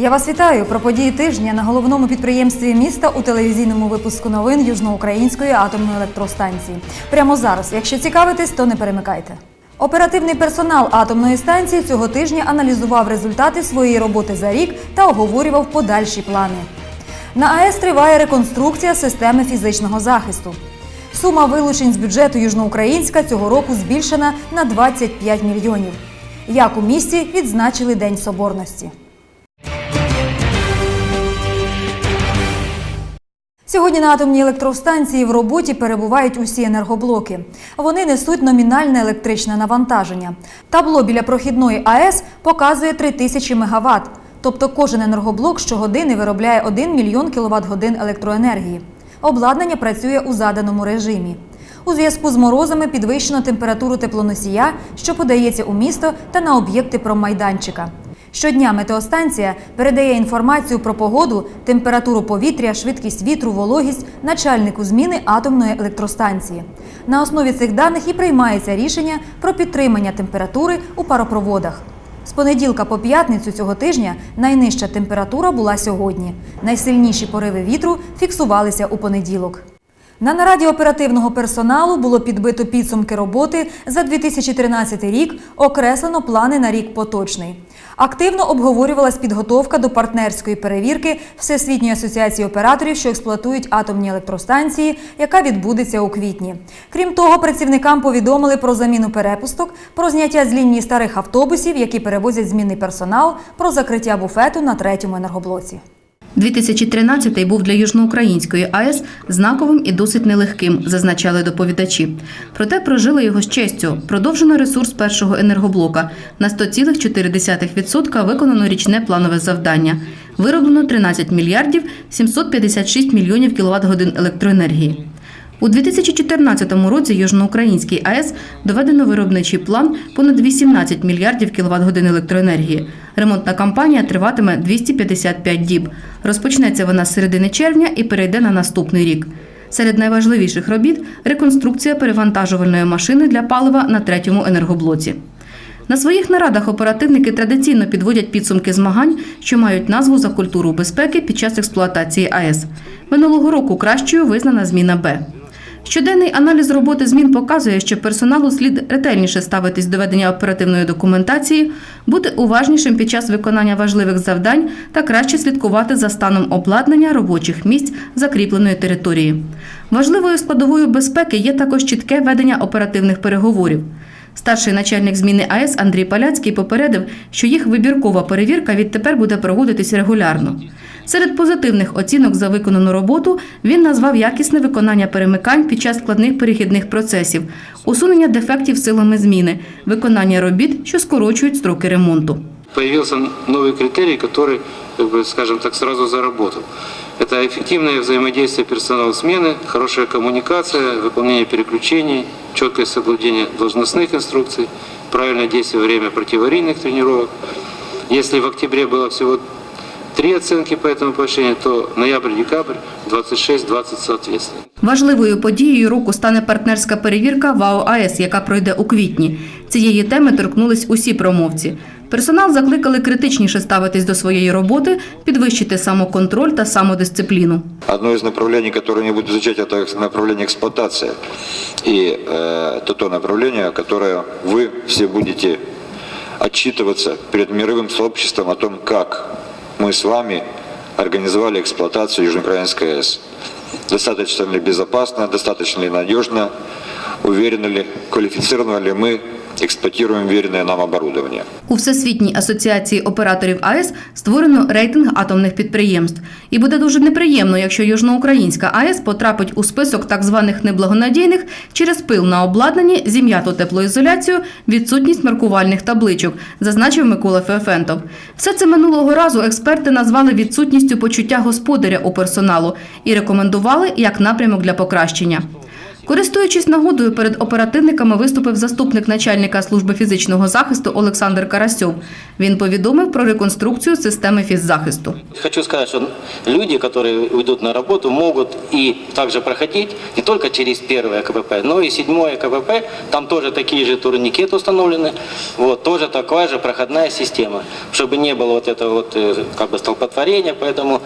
Я вас вітаю про події тижня на головному підприємстві міста у телевізійному випуску новин Южноукраїнської атомної електростанції. Прямо зараз, якщо цікавитесь, то не перемикайте. Оперативний персонал атомної станції цього тижня аналізував результати своєї роботи за рік та оговорював подальші плани. На АЕС триває реконструкція системи фізичного захисту. Сума вилучень з бюджету Южноукраїнська цього року збільшена на 25 мільйонів. Як у місті відзначили День Соборності. Сьогодні на атомній електростанції в роботі перебувають усі енергоблоки. Вони несуть номінальне електричне навантаження. Табло біля прохідної АЕС показує 3000 МВт. Тобто кожен енергоблок щогодини виробляє 1 мільйон кВт годин електроенергії. Обладнання працює у заданому режимі. У зв'язку з морозами підвищено температуру теплоносія, що подається у місто та на об'єкти промайданчика. Щодня метеостанція передає інформацію про погоду, температуру повітря, швидкість вітру, вологість начальнику зміни атомної електростанції. На основі цих даних і приймається рішення про підтримання температури у паропроводах. З понеділка по п'ятницю цього тижня найнижча температура була сьогодні. Найсильніші пориви вітру фіксувалися у понеділок. На нараді оперативного персоналу було підбито підсумки роботи за 2013 рік, окреслено плани на рік поточний. Активно обговорювалась підготовка до партнерської перевірки Всесвітньої асоціації операторів, що експлуатують атомні електростанції, яка відбудеться у квітні. Крім того, працівникам повідомили про заміну перепусток, про зняття з лінії старих автобусів, які перевозять змінний персонал, про закриття буфету на третьому енергоблоці. 2013 був для Южноукраїнської АЕС знаковим і досить нелегким, зазначали доповідачі. Проте прожили його з честю. Продовжено ресурс першого енергоблока. На 100,4% виконано річне планове завдання. Вироблено 13 мільярдів 756 мільйонів кіловат годин електроенергії. У 2014 році Южноукраїнський АЕС доведено виробничий план понад 18 мільярдів кіловат годин електроенергії. Ремонтна кампанія триватиме 255 діб. Розпочнеться вона з середини червня і перейде на наступний рік. Серед найважливіших робіт реконструкція перевантажувальної машини для палива на третьому енергоблоці. На своїх нарадах оперативники традиційно підводять підсумки змагань, що мають назву за культуру безпеки під час експлуатації АЕС. Минулого року кращою визнана зміна Б. Щоденний аналіз роботи змін показує, що персоналу слід ретельніше ставитись до ведення оперативної документації, бути уважнішим під час виконання важливих завдань та краще слідкувати за станом обладнання робочих місць закріпленої території. Важливою складовою безпеки є також чітке ведення оперативних переговорів. Старший начальник зміни АЕС Андрій Паляцький попередив, що їх вибіркова перевірка відтепер буде проводитись регулярно. Серед позитивних оцінок за виконану роботу він назвав якісне виконання перемикань під час складних перехідних процесів, усунення дефектів силами зміни, виконання робіт, що скорочують строки ремонту. Появился новый критерий, который, как бы, скажем так, сразу заработал. Это эффективное взаимодействие персонала смены, хорошая коммуникация, выполнение переключений, четкое соблюдение должностных инструкций, правильное действие во время противоаварийных тренировок. Если в октябре было всего три оценки по этому поощрению, то ноябрь-декабрь 26-20 соответственно. Важливою подією року стане партнерська перевірка ВАО АЕС, яка пройде у квітні. Цієї теми торкнулись усі промовці. Персонал закликали критичніше ставитись до своєї роботи, підвищити самоконтроль та самодисципліну. Одно из направлений, которое они будут изучать, это направление эксплуатация. И э, это то направление, которое вы все будете отчитываться перед мировым сообществом о том, как мы с вами организовали эксплуатацию Южноукраинской АЭС. Достаточно ли безопасно, достаточно ли надежно, уверены ли, квалифицированы ли мы эксплуатируем веренное нам оборудование. У Всесвітній асоціації операторів АЕС створено рейтинг атомних підприємств. І буде дуже неприємно, якщо Южноукраїнська АЕС потрапить у список так званих неблагонадійних через пил на обладнанні, зім'яту теплоізоляцію, відсутність маркувальних табличок, зазначив Микола Феофентов. Все це минулого разу експерти назвали відсутністю почуття господаря у персоналу і рекомендували як напрямок для покращення. Користуючись нагодою, перед оперативниками виступив заступник начальника служби фізичного захисту Олександр Карасьов. Він повідомив про реконструкцію системи фіззахисту. Хочу сказать, что люди, которые уйдут на работу, могут и также проходить не только через первое КПП, но и седьмое КПП. Там тоже такие же турникеты установлены, вот, тоже такая же проходная система, чтобы не было вот этого вот, э, как бы столпотворения, поэтому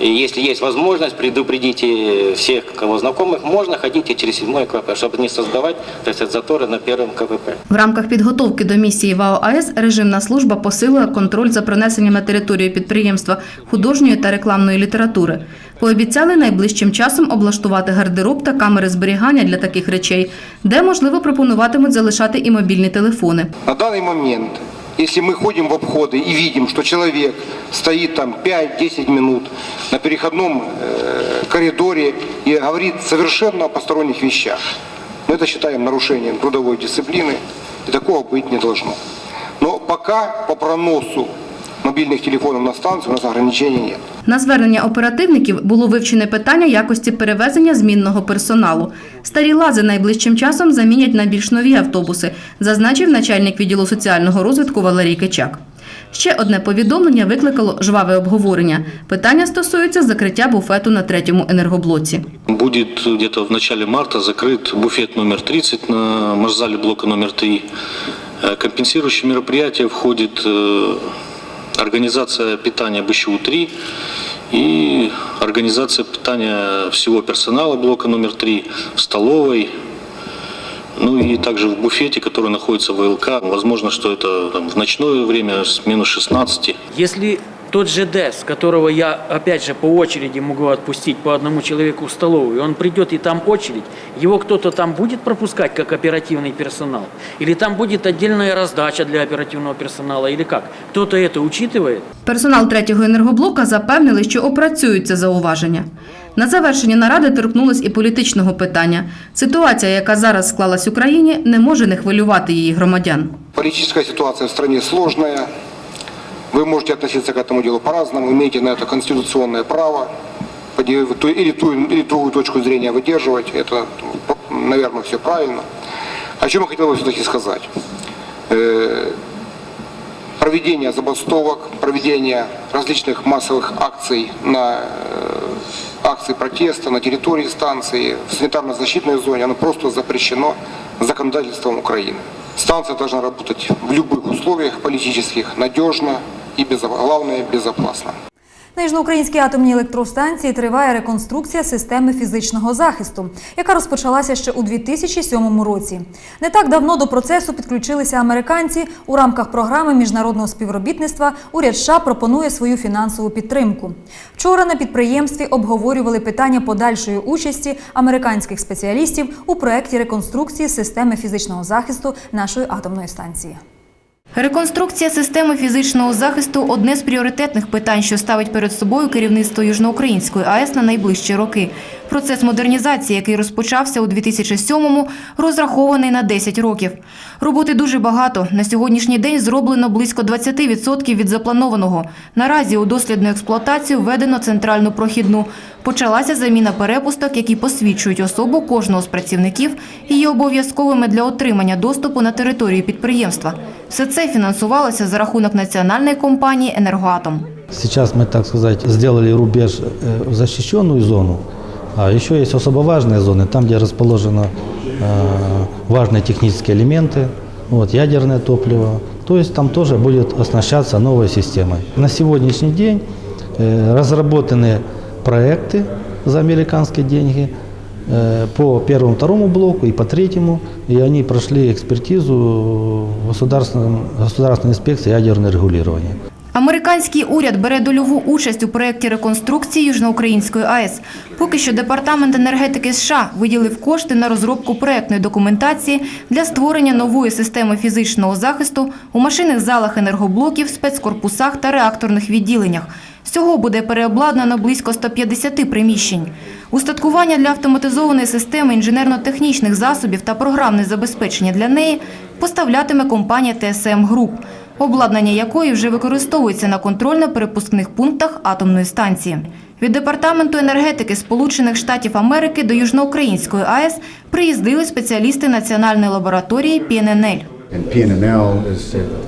э, если есть возможность, предупредите всех, кого знакомых, можно ходить и через седьмое КПП, чтобы не создавать так сказать, заторы на первом КПП. В рамках підготовки до місії ВАО АЕС режимна служба посилила контроль за пронесенням на територію підприємства художньої та рекламної літератури. Пообіцяли найближчим часом облаштувати гардероб та камери зберігання для таких речей, де, можливо, пропонуватимуть залишати і мобільні телефони. На данный момент, если мы ходим в обходы и видим, что человек стоит там 5-10 минут на переходном э, коридоре и говорит совершенно о посторонних вещах, мы это считаем нарушением трудовой дисциплины, и такого быть не должно. Но пока по проносу мобильных телефонов на станцию у нас ограничений нет. На звернення оперативників було вивчене питання якості перевезення змінного персоналу. Старі лази найближчим часом замінять на більш нові автобуси, зазначив начальник відділу соціального розвитку Валерій Кичак. Ще одне повідомлення викликало жваве обговорення. Питання стосується закриття буфету на третьому енергоблоці. Будет где-то в начале марта закрыт буфет номер 30 на маршзале блока номер 3. Э, Компенсирующие мероприятия входит э, организация питания БЩУ-3 и организация питания всего персонала блока номер 3 в столовой, ну и также в буфете, который находится в ВЛК. Возможно, что это там, в ночное время с минус 16. Если тот ЖД, с которого я, опять же, по очереди могу отпустить по одному человеку в столовую, он придет и там очередь, его кто-то там будет пропускать как оперативный персонал? Или там будет отдельная раздача для оперативного персонала, или как? Кто-то это учитывает? Персонал третього енергоблока запевнили, що опрацюють це зауваження. На завершення наради торкнулись і політичного питання. Ситуація, яка зараз склалась в Україні, не може не хвилювати її громадян. Политическая ситуация в стране сложная. Вы можете относиться к этому делу по-разному, имеете на это конституционное право ту- или ту или другую точку зрения выдерживать. Это, наверное, все правильно. О чем я хотел бы все-таки сказать? Э, Проведение забастовок, проведение различных массовых акций на э, акции протеста на территории станции, в санитарно-защитной зоне, оно просто запрещено законодательством Украины. Станция должна работать в любых условиях политических, надежно и, безо- главное, безопасно. На Южноукраїнській атомній електростанції триває реконструкція системи фізичного захисту, яка розпочалася ще у 2007 році. Не так давно до процесу підключилися американці. У рамках програми міжнародного співробітництва уряд США пропонує свою фінансову підтримку. Вчора на підприємстві обговорювали питання подальшої участі американських спеціалістів у проєкті реконструкції системи фізичного захисту нашої атомної станції. Реконструкція системи фізичного захисту одне з пріоритетних питань, що ставить перед собою керівництво Южноукраїнської АЕС на найближчі роки. Процес модернізації, який розпочався у 2007-му, розрахований на 10 років. Роботи дуже багато. На сьогоднішній день зроблено близько 20% від запланованого. Наразі у дослідну експлуатацію введено центральну прохідну. Почалася заміна перепусток, які посвідчують особу кожного з працівників і є обов'язковими для отримання доступу на територію підприємства. Все це фінансувалося за рахунок національної компанії «Енергоатом». Сейчас мы, так сказать, сделали рубеж э, в защищенную зону, а еще есть особо важные зоны, там, где расположены э, важные технические элементы, вот, ядерное топливо. То есть там тоже будет оснащаться новой системой. На сегодняшний день э, разработаны проекты за американские деньги э, по первому, второму блоку и по третьему, и они прошли экспертизу в государственном, государственной инспекции ядерного регулирования. Американський уряд бере дольову участь у проєкті реконструкції Южноукраїнської АЕС. Поки що Департамент енергетики США виділив кошти на розробку проєктної документації для створення нової системи фізичного захисту у машинних залах енергоблоків, спецкорпусах та реакторних відділеннях. Всього буде переобладнано близько 150 приміщень. Устаткування для автоматизованої системи інженерно-технічних засобів та програмне забезпечення для неї поставлятиме компанія ТСМ Груп. Обладнання якої вже використовується на контрольно-перепускних пунктах атомної станції. Від департаменту енергетики Сполучених Штатів Америки до Южноукраїнської АЕС приїздили спеціалісти національної лабораторії ПННЛ.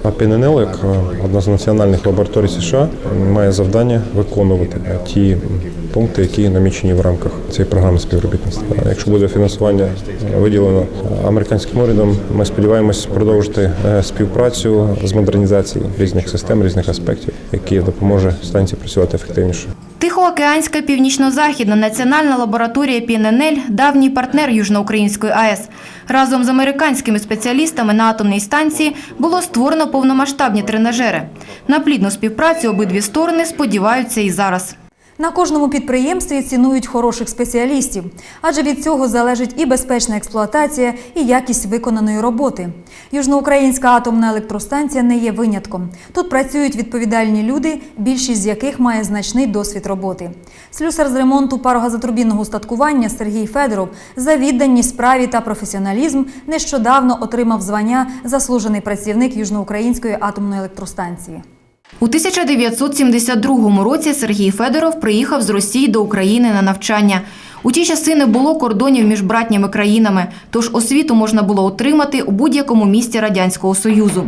А ПННЛ, як е, одна з національних лабораторій США, має завдання виконувати ті пункти, які намічені в рамках цієї програми співробітництва. Якщо буде фінансування е, виділено американським урядом, ми сподіваємось продовжити е, співпрацю з модернізації різних систем, різних аспектів, які допоможе станції працювати ефективніше. Тихоокеанська північно-західна національна лабораторія ПННЛ – давній партнер Южноукраїнської АЕС. Разом з американськими спеціалістами на атомній станції було створено повномасштабні тренажери. На плідну співпрацю обидві сторони сподіваються і зараз. На кожному підприємстві цінують хороших спеціалістів, адже від цього залежить і безпечна експлуатація, і якість виконаної роботи. Южноукраїнська атомна електростанція не є винятком. Тут працюють відповідальні люди, більшість з яких має значний досвід роботи. Слюсар з ремонту парогазотурбінного устаткування Сергій Федоров за відданість справі та професіоналізм нещодавно отримав звання заслужений працівник Южноукраїнської атомної електростанції. У 1972 році Сергій Федоров приїхав з Росії до України на навчання. У ті часи не було кордонів між братніми країнами, тож освіту можна було отримати у будь-якому місті Радянського Союзу.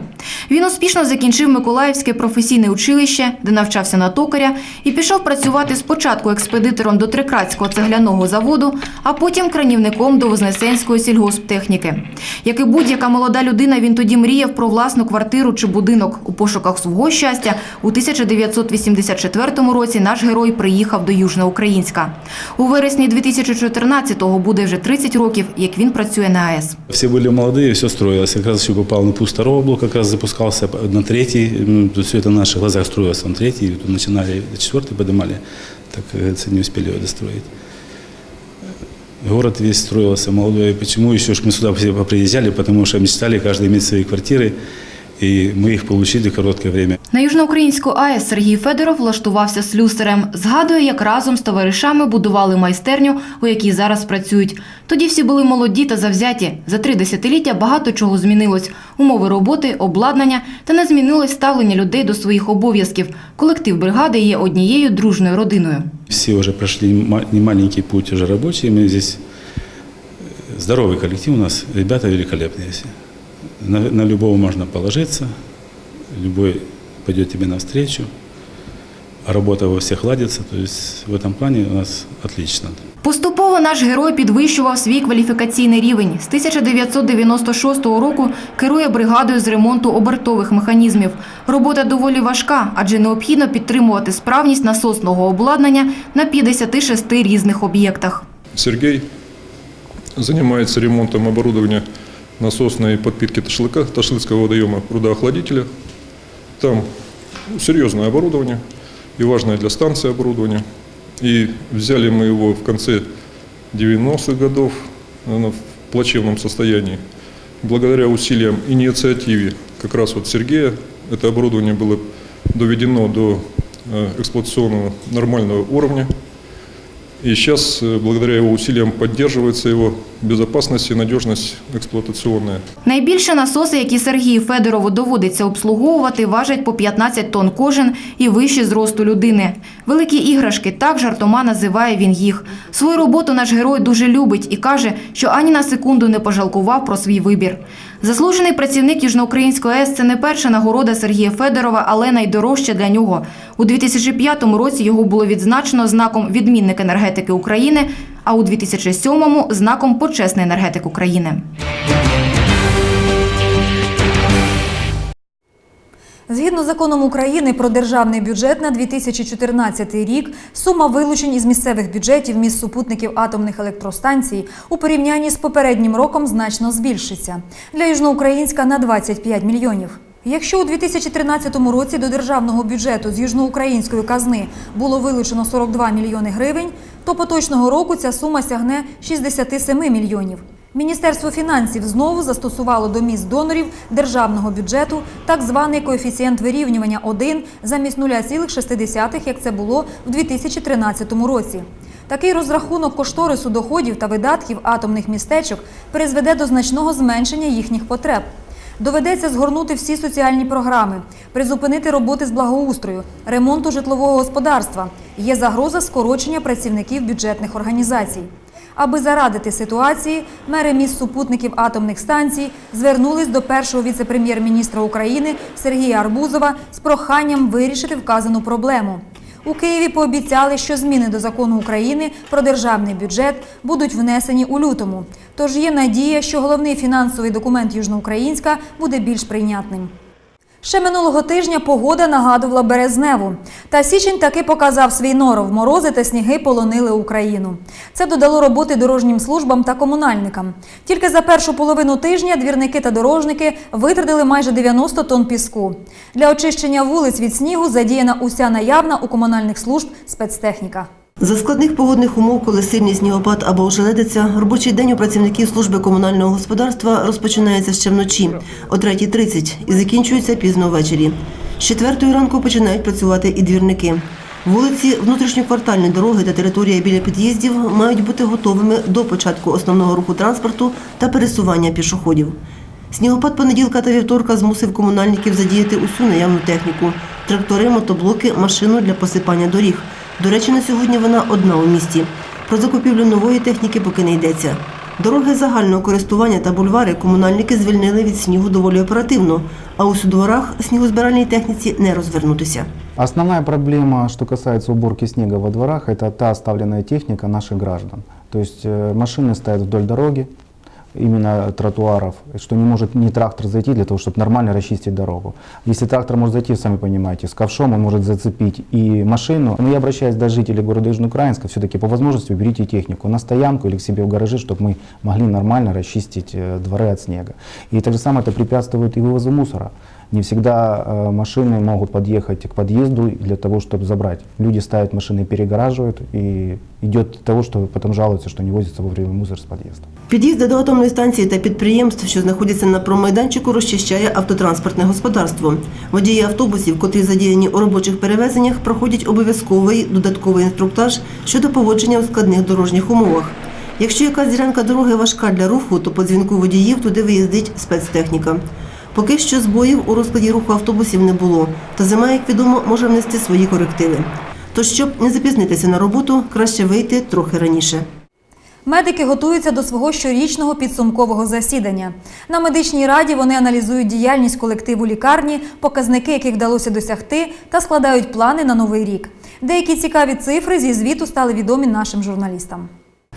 Він успішно закінчив Миколаївське професійне училище, де навчався на токаря, і пішов працювати спочатку експедитором до Трикратського цегляного заводу, а потім кранівником до Вознесенської сільгосптехніки. Як і будь-яка молода людина, він тоді мріяв про власну квартиру чи будинок. У пошуках свого щастя у 1984 році наш герой приїхав до Южноукраїнська. У вересні 2014-го буде вже 30 років, як він працює на АЕС. Все были молодые, все строилось. Как раз еще попал на пуст второго блока, как раз запускался на третий. М, Тут все это на наших глазах строилось на третий. И тут начинали четвертый, поднимали. Так, как говорится, не успели его достроить. Город весь строился молодой. Почему еще ж мы сюда все приезжали? Потому что мечтали каждый иметь свои квартиры. И мы их получили в короткое время. На Южноукраїнську АЕС Сергій Федоров влаштувався слюсарем. Згадує, як разом з товаришами будували майстерню, у якій зараз працюють. Тоді всі були молоді та завзяті. За три десятиліття багато чого змінилось. Умови роботи, обладнання та не змінилось ставлення людей до своїх обов'язків. Колектив бригади є однією дружною родиною. Все уже прошли ма- не маленький путь уже рабочий. Мы здесь э, здоровый коллектив у нас, ребята великолепные все. На, на любого можно положиться, любой пойдет тебе навстречу. А работа во всех ладится, то есть в этом плане у нас отлично. Поступово наш герой підвищував свій кваліфікаційний рівень. З 1996 року керує бригадою з ремонту обертових механізмів. Робота доволі важка, адже необхідно підтримувати справність насосного обладнання на 56 різних об'єктах. Сергей занимается ремонтом оборудования насосной подпитки ташлыка, ташлыцкого водоема прудоохладителя. Там серьезное оборудование и важное для станции оборудование. И взяли мы его в конце 90-х годов, оно в плачевном состоянии. Благодаря усилиям, инициативе как раз вот Сергея, это оборудование было доведено до э, эксплуатационного нормального уровня. И сейчас, э, благодаря его усилиям, поддерживается его безопасность и надежность эксплуатационная. Найбільше насоси, які Сергію Федорову доводиться обслуговувати, важать по 15 тонн кожен і вище зросту людини. Великі іграшки, так жартома називає він їх. Свою роботу наш герой дуже любить і каже, що ані на секунду не пожалкував про свій вибір. Заслужений працівник Южноукраїнської АЕС – це не перша нагорода Сергія Федорова, але найдорожча для нього. У 2005 році його було відзначено знаком «Відмінник енергетики України», а у 2007 – знаком «Почесний енергетик України». Згідно з законом України про державний бюджет на 2014 рік, сума вилучень із місцевих бюджетів міст супутників атомних електростанцій у порівнянні з попереднім роком значно збільшиться. Для Южноукраїнська на 25 мільйонів. Якщо у 2013 році до державного бюджету з южноукраїнської казни було вилучено 42 мільйони гривень, то поточного року ця сума сягне 67 мільйонів. Міністерство фінансів знову застосувало до міст донорів державного бюджету так званий коефіцієнт вирівнювання 1 замість 0,6, як це було в 2013 році. Такий розрахунок кошторису доходів та видатків атомних містечок призведе до значного зменшення їхніх потреб. Доведеться згорнути всі соціальні програми, призупинити роботи з благоустрою, ремонту житлового господарства. Є загроза скорочення працівників бюджетних організацій. Аби зарадити ситуації, мери міст супутників атомних станцій звернулись до першого віце-прем'єр-міністра України Сергія Арбузова з проханням вирішити вказану проблему. У Києві пообіцяли, що зміни до закону України про державний бюджет будуть внесені у лютому. Тож є надія, що головний фінансовий документ Южноукраїнська буде більш прийнятним. Ще минулого тижня погода нагадувала березневу. Та січень таки показав свій норов. Морози та сніги полонили Україну. Це додало роботи дорожнім службам та комунальникам. Тільки за першу половину тижня двірники та дорожники витратили майже 90 тонн піску. Для очищення вулиць від снігу задіяна уся наявна у комунальних служб спецтехніка. За складних погодних умов, коли сильний снігопад або ожеледиться, робочий день у працівників служби комунального господарства розпочинається ще вночі о 3.30 і закінчується пізно ввечері. З 4 ранку починають працювати і двірники. Вулиці, внутрішньоквартальні дороги та територія біля під'їздів мають бути готовими до початку основного руху транспорту та пересування пішоходів. Снігопад понеділка та вівторка змусив комунальників задіяти усю наявну техніку – трактори, мотоблоки, машину для посипання доріг. До речі, на сьогодні вона одна у місті. Про закупівлю нової техніки поки не йдеться. Дороги загального користування та бульвари комунальники звільнили від снігу доволі оперативно, а у судворах снігозбиральній техніці не розвернутися. Основная проблема, что касается уборки снега во дворах, это та оставленная техника наших граждан. То есть э, машины стоят вдоль дороги, именно тротуаров, что не может ни трактор зайти для того, чтобы нормально расчистить дорогу. Если трактор может зайти, сами понимаете, с ковшом он может зацепить и машину. Но я обращаюсь до жителей города Южноукраинска, все-таки по возможности уберите технику на стоянку или к себе в гаражи, чтобы мы могли нормально расчистить э, дворы от снега. И так же самое это препятствует и вывозу мусора. Не всегда э, машины могут подъехать к подъезду для того, чтобы забрать. Люди ставят машины, перегораживают, и идет до того, что потом жалуются, что не возится вовремя мусор с подъезда. Під'їзди до атомної станції та підприємств, що знаходяться на промайданчику, розчищає автотранспортне господарство. Водії автобусів, котрі задіяні у робочих перевезеннях, проходять обов'язковий додатковий інструктаж щодо поводження у складних дорожніх умовах. Якщо якась ділянка дороги важка для руху, то по дзвінку водіїв туди виїздить спецтехніка. Поки що збоїв у розкладі руху автобусів не було, та зима, як відомо, може внести свої корективи. Тож, щоб не запізнитися на роботу, краще вийти трохи раніше. Медики готуються до свого щорічного підсумкового засідання. На медичній раді вони аналізують діяльність колективу лікарні, показники, яких вдалося досягти, та складають плани на новий рік. Деякі цікаві цифри зі звіту стали відомі нашим журналістам.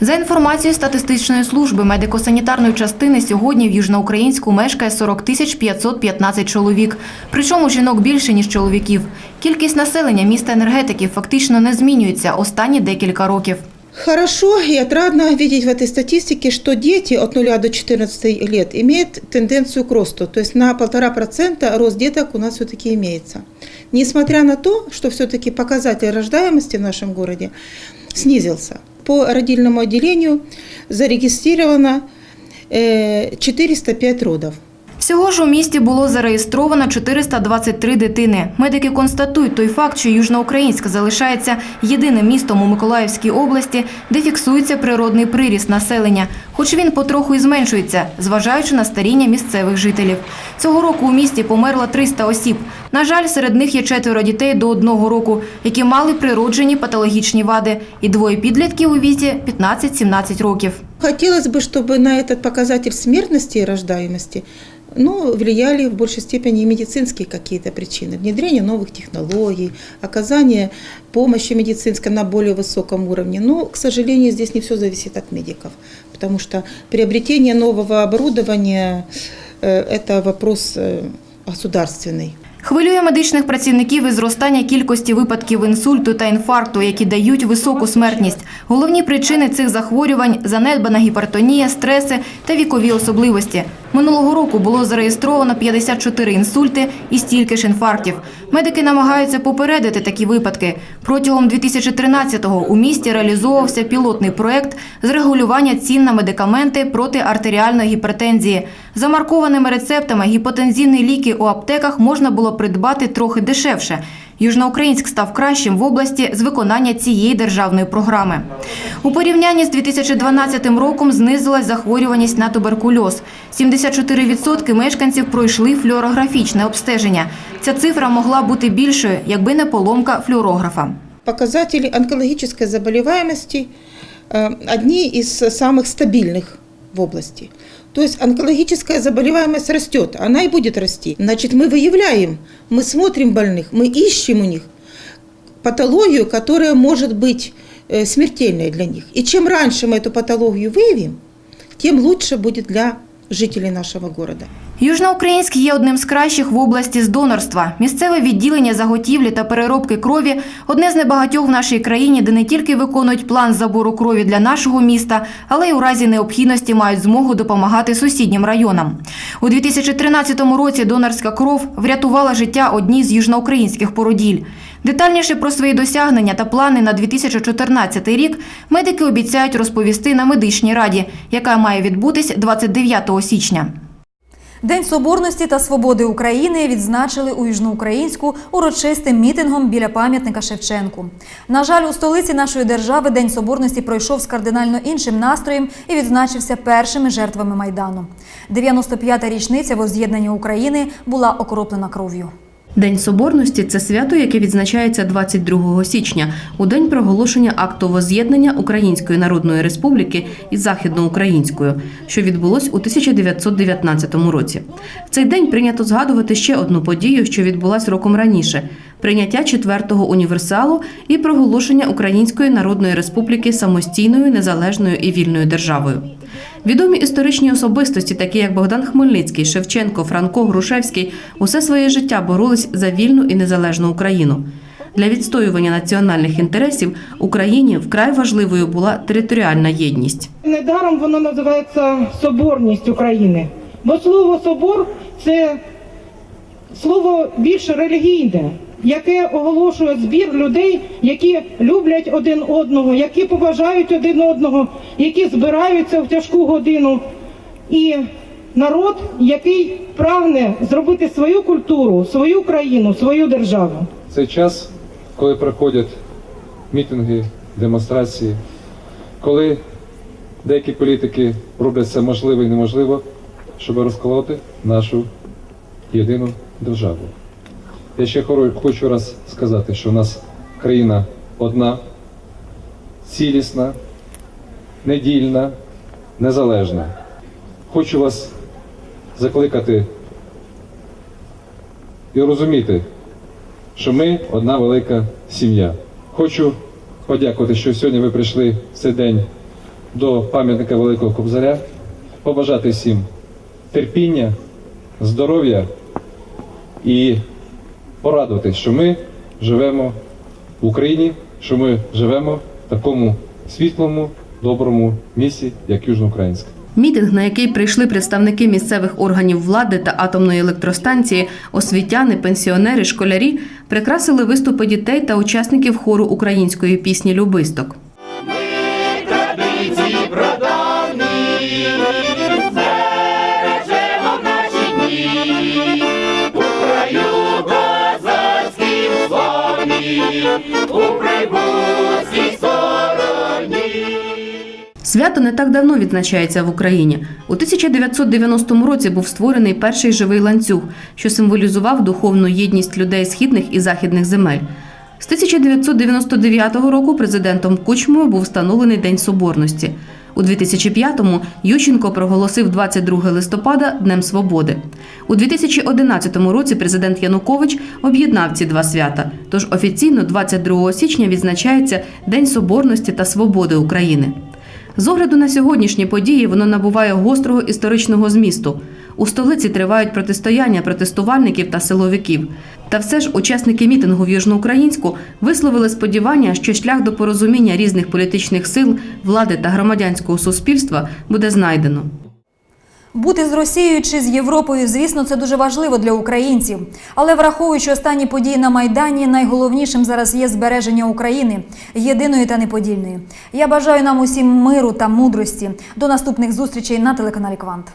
За інформацією статистичної служби медико-санітарної частини, сьогодні в Южноукраїнську мешкає 40 тисяч 515 чоловік. Причому жінок більше, ніж чоловіків. Кількість населення міста енергетиків фактично не змінюється останні декілька років. Хорошо и отрадно видеть в этой статистике, что дети от 0 до 14 лет имеют тенденцию к росту. То есть на 1,5% рост деток у нас все-таки имеется. Несмотря на то, что все-таки показатель рождаемости в нашем городе снизился. По родильному отделению зарегистрировано э, 405 родов. Всього ж у місті було зареєстровано 423 дитини. Медики констатують той факт, що Южноукраїнськ залишається єдиним містом у Миколаївській області, де фіксується природний приріст населення, хоч він потроху і зменшується, зважаючи на старіння місцевих жителів. Цього року у місті померло 300 осіб. На жаль, серед них є четверо дітей до одного року, які мали природжені патологічні вади, і двоє підлітків у віці 15-17 років. Хотелось бы, чтобы на этот показатель смертности и рождаемости ну, влияли в большей степени и медицинские какие-то причины. Внедрение новых технологий, оказание помощи медицинской на более высоком уровне. Но, к сожалению, здесь не все зависит от медиков, потому что приобретение нового оборудования э, – это вопрос э, государственный. Хвилює медичних працівників і зростання кількості випадків інсульту та інфаркту, які дають високу смертність. Головні причини цих захворювань – занедбана гіпертонія, стреси та вікові особливості. Минулого року було зареєстровано 54 інсульти і стільки ж інфарктів. Медики намагаються попередити такі випадки. Протягом 2013-го у місті реалізовувався пілотний проект з регулювання цін на медикаменти проти артеріальної гіпертензії. За маркованими рецептами гіпотензійні ліки у аптеках можна було придбати трохи дешевше. Южноукраїнськ став кращим в області з виконання цієї державної програми. У порівнянні з 2012 роком знизилась захворюваність на туберкульоз. 74% мешканців пройшли флюорографічне обстеження. Ця цифра могла бути більшою, якби не поломка флюорографа. Показатели онкологической заболеваемости э, одни из самых стабильных в области. То есть онкологическая заболеваемость растет, она и будет расти. Значит, мы выявляем, мы смотрим больных, мы ищем у них патологию, которая может быть э, смертельной для них. И чем раньше мы эту патологию выявим, тем лучше будет для жителей нашего города. Южноукраїнськ є одним з кращих в області з донорства. Місцеве відділення заготівлі та переробки крові одне з небагатьох в нашій країні, де не тільки виконують план забору крові для нашого міста, але й у разі необхідності мають змогу допомагати сусіднім районам. У 2013 році донорська кров врятувала життя одній з южноукраїнських породіль. Детальніше про свої досягнення та плани на 2014 рік медики обіцяють розповісти на медичній раді, яка має відбутись 29 січня. День Соборності та Свободи України відзначили у Южноукраїнську урочистим мітингом біля пам'ятника Шевченку. На жаль, у столиці нашої держави День Соборності пройшов з кардинально іншим настроєм і відзначився першими жертвами Майдану. 95-та річниця воз'єднання України була окроплена кров'ю. День Соборності це свято, яке відзначається 22 січня, у день проголошення акту воз'єднання Української Народної Республіки із Західноукраїнською, що відбулось у 1919 році. В цей день прийнято згадувати ще одну подію, що відбулась роком раніше: прийняття четвертого універсалу і проголошення Української Народної Республіки самостійною, незалежною і вільною державою. Відомі історичні особистості, такі як Богдан Хмельницький, Шевченко, Франко, Грушевський, усе своє життя боролись за вільну і незалежну Україну. Для відстоювання національних інтересів Україні вкрай важливою була територіальна єдність. Недаром воно називається соборність України. Бо слово собор це слово більш релігійне, яке оголошує збір людей, які люблять один одного, які поважають один одного, які збираються в тяжку годину. І народ, який прагне зробити свою культуру, свою країну, свою державу. Це час, коли проходять мітинги, демонстрації, коли деякі політики роблять все можливе і неможливо, щоб розколоти нашу єдину державу. Я ще хочу раз сказати, що у нас країна одна, цілісна, недільна, незалежна. Хочу вас закликати і розуміти, що ми одна велика сім'я. Хочу подякувати, що сьогодні ви прийшли в цей день до пам'ятника Великого Кобзаря, побажати всім терпіння, здоров'я і порадувати, що ми живемо в Україні, що ми живемо в такому світлому, доброму місці, як Южноукраїнське. Мітинг, на який прийшли представники місцевих органів влади та атомної електростанції, освітяни, пенсіонери, школярі, прикрасили виступи дітей та учасників хору української пісні Любисток. У прибузькій. Свято не так давно відзначається в Україні. У 1990 році був створений перший живий ланцюг, що символізував духовну єдність людей східних і західних земель. З 1999 року президентом Кучмою був встановлений День Соборності. У 2005-му Ющенко проголосив 22 листопада Днем Свободи. У 2011 році президент Янукович об'єднав ці два свята. Тож офіційно 22 січня відзначається День Соборності та Свободи України. З огляду на сьогоднішні події воно набуває гострого історичного змісту. У столиці тривають протистояння протестувальників та силовиків. Та все ж учасники мітингу в Южноукраїнську висловили сподівання, що шлях до порозуміння різних політичних сил, влади та громадянського суспільства буде знайдено. Бути з Росією чи з Європою, звісно, це дуже важливо для українців. Але враховуючи останні події на Майдані, найголовнішим зараз є збереження України єдиної та неподільної. Я бажаю нам усім миру та мудрості. До наступних зустрічей на телеканалі Квант.